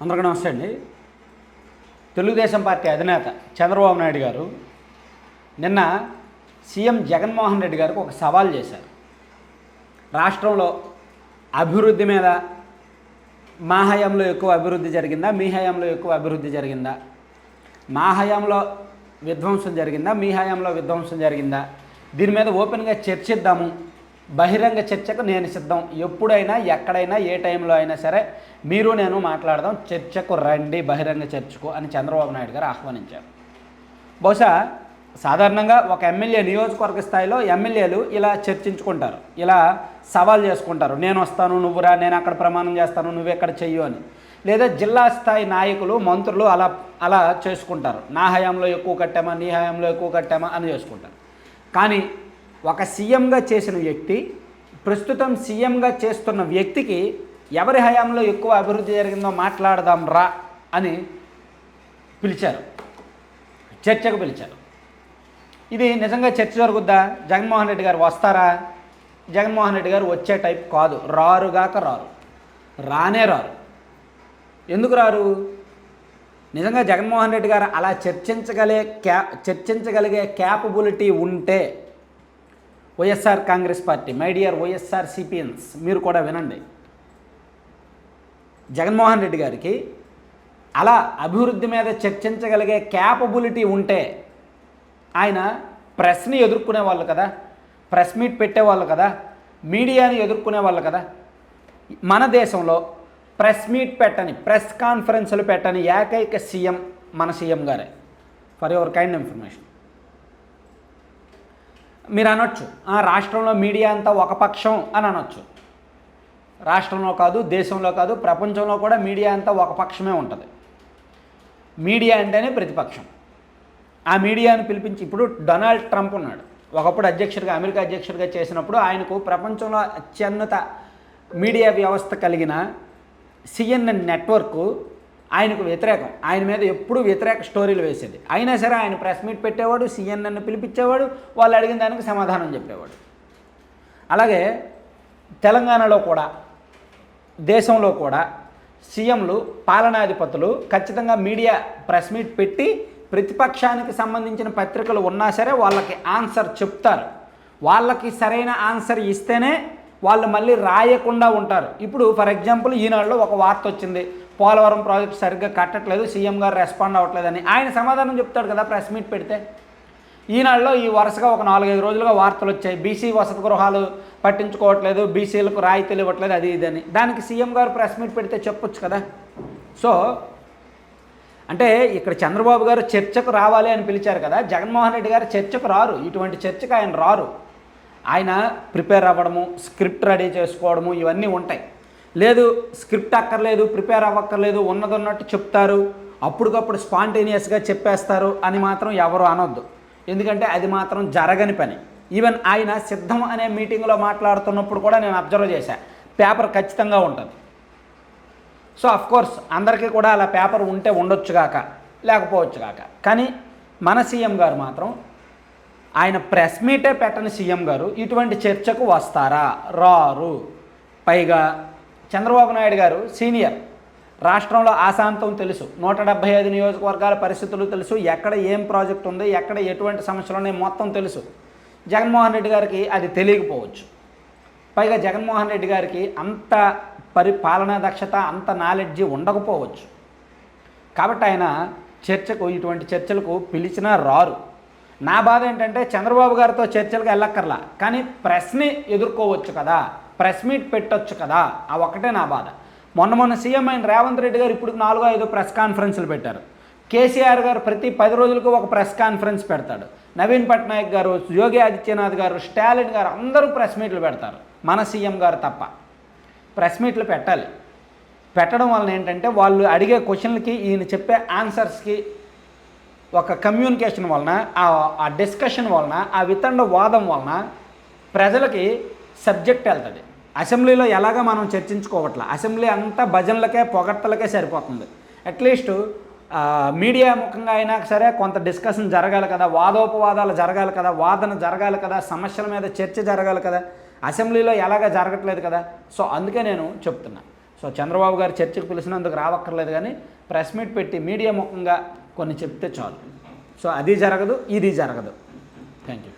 అందరికీ నమస్తే అండి. తెలుగుదేశం పార్టీ అధినేత చంద్రబాబు నాయుడు గారు నిన్న సీఎం జగన్మోహన్ రెడ్డి గారికి ఒక సవాల్ చేశారు. రాష్ట్రంలో అభివృద్ధి మీద మా హయాంలో ఎక్కువ అభివృద్ధి జరిగిందా? మీ హయాంలో ఎక్కువ అభివృద్ధి జరిగిందా? మా హయాంలో విధ్వంసం జరిగిందా? మీ హయాంలో విధ్వంసం జరిగిందా? దీని మీద ఓపెన్గా చర్చిద్దాము బహిరంగ చర్చకు నేను సిద్ధం. ఎప్పుడైనా ఎక్కడైనా ఏ టైంలో అయినా సరే మీరు నేను మాట్లాడదాం. చర్చకు రండి బహిరంగ చర్చకు అని చంద్రబాబు నాయుడు గారు ఆహ్వానించారు. బహుశా సాధారణంగా ఒక ఎమ్మెల్యే నియోజకవర్గ స్థాయిలో ఎమ్మెల్యేలు ఇలా చర్చించుకుంటారు. ఇలా సవాల్ చేసుకుంటారు. నేను వస్తాను నువ్వురా నేను అక్కడ ప్రమాణం చేస్తాను నువ్వు ఎక్కడ చెయ్యు అని. లేదా జిల్లా స్థాయి నాయకులు మంత్రులు అలా అలా చేసుకుంటారు. నా హయాంలో ఎక్కువ కట్టామా నీ హయాంలో ఎక్కువ కట్టామా అని చేసుకుంటారు. కానీ ఒక సీఎంగా చేసిన వ్యక్తి ప్రస్తుతం సీఎంగా చేస్తున్న వ్యక్తికి ఎవరి హయాంలో ఎక్కువ అభివృద్ధి జరిగిందో మాట్లాడదాం రా అని పిలిచారు. చర్చకు పిలిచారు. ఇది నిజంగా చర్చ జరుగుద్దా? జగన్మోహన్ రెడ్డి గారు వస్తారా? జగన్మోహన్ రెడ్డి గారు వచ్చే టైప్ కాదు. రారుగాక రారు. రానే రారు. ఎందుకు రారు? నిజంగా జగన్మోహన్ రెడ్డి గారు అలా చర్చించగలే క్యా చర్చించగలిగే క్యాపబిలిటీ ఉంటే YSR Congress party my dear YSR సిపిఎన్స్ మీరు కూడా వినండి. జగన్మోహన్ రెడ్డి గారికి అలా అభివృద్ధి మీద చర్చించగలిగే క్యాపబిలిటీ ఉంటే ఆయన ప్రెస్ని ఎదుర్కొనే వాళ్ళు కదా ప్రెస్ మీట్ పెట్టేవాళ్ళు కదా మీడియాని ఎదుర్కొనే వాళ్ళు కదా. మన దేశంలో ప్రెస్ మీట్ పెట్టని ప్రెస్ కాన్ఫరెన్సులు పెట్టని ఏకైక సీఎం మన సీఎం గారే. ఫర్ యువర్ కైండ్ ఇన్ఫర్మేషన్ మీరు అనొచ్చు. "ఆ, రాష్ట్రంలో మీడియా అంతా ఒక పక్షం అని అనొచ్చు. రాష్ట్రంలో కాదు దేశంలో కాదు ప్రపంచంలో కూడా మీడియా అంతా ఒక పక్షమే ఉంటుంది. మీడియా అంటేనే ప్రతిపక్షం. ఆ మీడియాను పిలిపించి ఇప్పుడు డొనాల్డ్ ట్రంప్ ఉన్నాడు. ఒకప్పుడు అధ్యక్షుడిగా అమెరికా అధ్యక్షుడిగా చేసినప్పుడు ఆయనకు ప్రపంచంలో అత్యున్నత మీడియా వ్యవస్థ కలిగిన సిఎన్ఎన్ నెట్వర్క్ ఆయనకు వ్యతిరేకం. ఆయన మీద ఎప్పుడూ వ్యతిరేక స్టోరీలు వేసేది. అయినా సరే ఆయన ప్రెస్ మీట్ పెట్టేవాడు సీఎన్ఎన్ పిలిపించేవాడు వాళ్ళు అడిగిన దానికి సమాధానం చెప్పేవాడు. అలాగే తెలంగాణలో కూడా దేశంలో కూడా సీఎంలు పాలనాధిపతులు ఖచ్చితంగా మీడియా ప్రెస్ మీట్ పెట్టి ప్రతిపక్షానికి సంబంధించిన పత్రికలు ఉన్నా సరే వాళ్ళకి ఆన్సర్ చెప్తారు. వాళ్ళకి సరైన ఆన్సర్ ఇస్తేనే వాళ్ళు మళ్ళీ రాయకుండా ఉంటారు. ఇప్పుడు ఫర్ ఎగ్జాంపుల్ ఈనాడులో ఒక వార్త వచ్చింది. పోలవరం ప్రాజెక్ట్ సరిగ్గా కట్టట్లేదు సీఎం గారు రెస్పాండ్ అవ్వట్లేదని. ఆయన సమాధానం చెప్తాడు కదా ప్రెస్ మీట్ పెడితే. ఈనాడులో ఈ వరుసగా ఒక నాలుగైదు రోజులుగా వార్తలు వచ్చాయి. బీసీ వసతి గృహాలు పట్టించుకోవట్లేదు బీసీలకు రాయితీలు ఇవ్వట్లేదు అది ఇదని దానికి సీఎం గారు ప్రెస్ మీట్ పెడితే చెప్పొచ్చు కదా. సో అంటే ఇక్కడ చంద్రబాబు గారు చర్చకు రావాలి అని పిలిచారు కదా. జగన్మోహన్ రెడ్డి గారు చర్చకు రారు. ఇటువంటి చర్చకు ఆయన రారు. ఆయన ప్రిపేర్ అవ్వడము స్క్రిప్ట్ రెడీ చేసుకోవడము ఇవన్నీ ఉంటాయి. లేదు స్క్రిప్ట్ అక్కర్లేదు ప్రిపేర్ అవ్వక్కర్లేదు ఉన్నది ఉన్నట్టు చెప్తారు. అప్పటికప్పుడు స్పాంటేనియస్గా చెప్పేస్తారు అని మాత్రం ఎవరు అనొద్దు. ఎందుకంటే అది మాత్రం జరగని పని. ఈవెన్ ఆయన సిద్ధం అనే మీటింగ్లో మాట్లాడుతున్నప్పుడు కూడా నేను అబ్జర్వ్ చేశాను పేపర్ ఖచ్చితంగా ఉంటుంది. సో అఫ్ కోర్స్ అందరికీ కూడా అలా పేపర్ ఉంటే ఉండొచ్చు కాక లేకపోవచ్చు కాక. కానీ మన సీఎం గారు మాత్రం ఆయన ప్రెస్ మీటే పెట్టని సీఎం గారు ఇటువంటి చర్చకు వస్తారా? రారు. పైగా చంద్రబాబు నాయుడు గారు సీనియర్. రాష్ట్రంలో ఆశాంతం తెలుసు. నూట డెబ్బై ఐదు నియోజకవర్గాల పరిస్థితులు తెలుసు. ఎక్కడ ఏం ప్రాజెక్ట్ ఉంది ఎక్కడ ఎటువంటి సమస్యలు ఉన్నాయి మొత్తం తెలుసు. జగన్మోహన్ రెడ్డి గారికి అది తెలియకపోవచ్చు. పైగా జగన్మోహన్ రెడ్డి గారికి అంత పరిపాలనా దక్షత అంత నాలెడ్జి ఉండకపోవచ్చు. కాబట్టి ఆయన చర్చకు ఇటువంటి చర్చలకు పిలిచినా రారు. నా బాధ ఏంటంటే చంద్రబాబు గారితో చర్చలకు వెళ్ళక్కర్లా. కానీ ప్రెస్ని ఎదుర్కోవచ్చు కదా. ప్రెస్ మీట్ పెట్టొచ్చు కదా? ఆ ఒక్కటే నా బాధ. మొన్న మొన్న సీఎం అయిన రేవంత్ రెడ్డి గారు ఇప్పుడు నాలుగో ఐదో ప్రెస్ కాన్ఫరెన్స్లు పెట్టారు. కేసీఆర్ గారు ప్రతి పది రోజులకు ఒక ప్రెస్ కాన్ఫరెన్స్ పెడతాడు. నవీన్ పట్నాయక్ గారు యోగి ఆదిత్యనాథ్ గారు స్టాలిన్ గారు అందరూ ప్రెస్ మీట్లు పెడతారు. మన సీఎం గారు తప్ప. ప్రెస్ మీట్లు పెట్టాలి. పెట్టడం వలన ఏంటంటే వాళ్ళు అడిగే క్వశ్చన్లకి ఈయన చెప్పే ఆన్సర్స్కి ఒక కమ్యూనికేషన్ వలన ఆ- ఆ డిస్కషన్ వలన ఆ వితండ వాదం వలన ప్రజలకి సబ్జెక్ట్ వెళ్తుంది. అసెంబ్లీలో ఎలాగ మనం చర్చించుకోవట్లే? అసెంబ్లీ అంతా భజనలకే పొగట్టలకే సరిపోతుంది. అట్లీస్ట్ మీడియా ముఖంగా అయినా సరే కొంత డిస్కషన్ జరగాలి కదా వాదోపవాదాలు జరగాలి కదా వాదన జరగాలి కదా సమస్యల మీద చర్చ జరగాలి కదా అసెంబ్లీలో ఎలాగ జరగట్లేదు కదా? సో అందుకే నేను చెప్తున్నా. సో చంద్రబాబు గారు చర్చకు పిలిచినందుకు రావక్కర్లేదు కానీ ప్రెస్ మీట్ పెట్టి మీడియా ముఖంగా కొన్ని చెప్తే చాలు. సో అది జరగదు ఇది జరగదు. Thank you